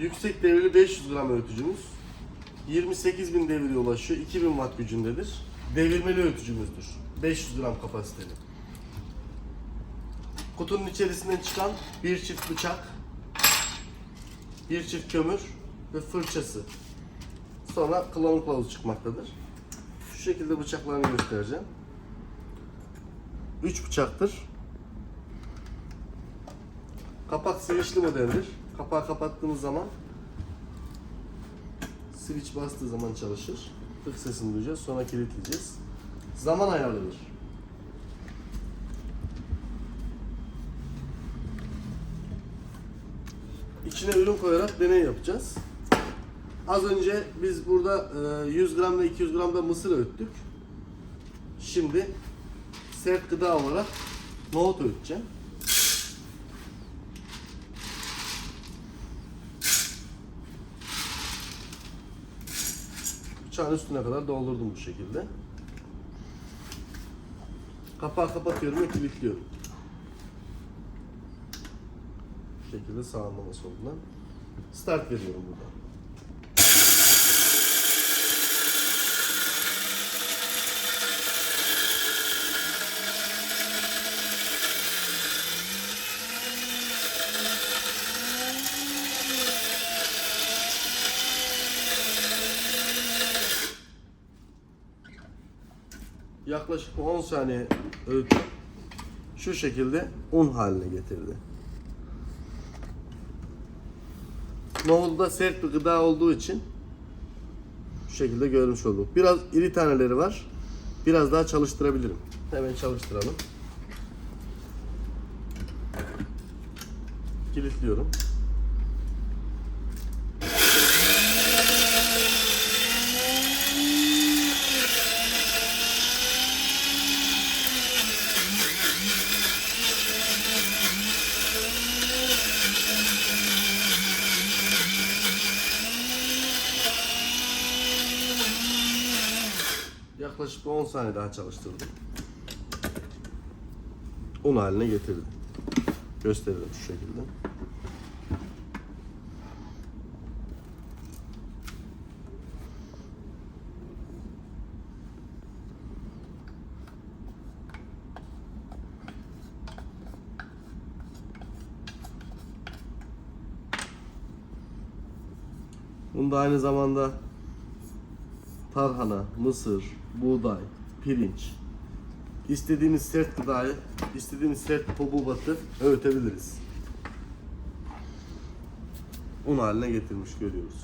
Yüksek devirli 500 gram öğütücümüz. 28.000 devire ulaşıyor. 2000 watt gücündedir. Devirmeli öğütücümüzdür. 500 gram kapasiteli. Kutunun içerisinden çıkan bir çift bıçak, bir çift kömür ve fırçası. Sonra kullanım kılavuzu çıkmaktadır. Şu şekilde bıçaklarını göstereceğim. 3 bıçaktır. Kapak switchli modeldir. Kapağı kapattığımız zaman switch bastığı zaman çalışır. Tık sesini duyacağız. Sonra kilitleyeceğiz. Zaman ayarlıdır. İçine ürün koyarak deney yapacağız. Az önce biz burada e, 100 gram ve 200 gram da mısır öğüttük. Şimdi sert gıda olarak nohut öğüteceğim. Bıçağın üstüne kadar doldurdum bu şekilde. Kapağı kapatıyorum ve kilitliyorum. Bu şekilde sağlaması olduğundan. Start veriyorum burada. Yaklaşık 10 saniye öğütüp şu şekilde un haline getirdi. Nohut da sert bir gıda olduğu için şu şekilde görmüş olduk. Biraz iri taneleri var. Biraz daha çalıştırabilirim. Hemen çalıştıralım. Kilitliyorum. Yaklaşık 10 saniye daha çalıştırdım. Un haline getirdim. Gösterelim şu şekilde. Bunda aynı zamanda tarhana, mısır, buğday, pirinç, istediğiniz sert gıdayı, istediğiniz sert hububatı öğütebiliriz. Un haline getirmiş görüyoruz.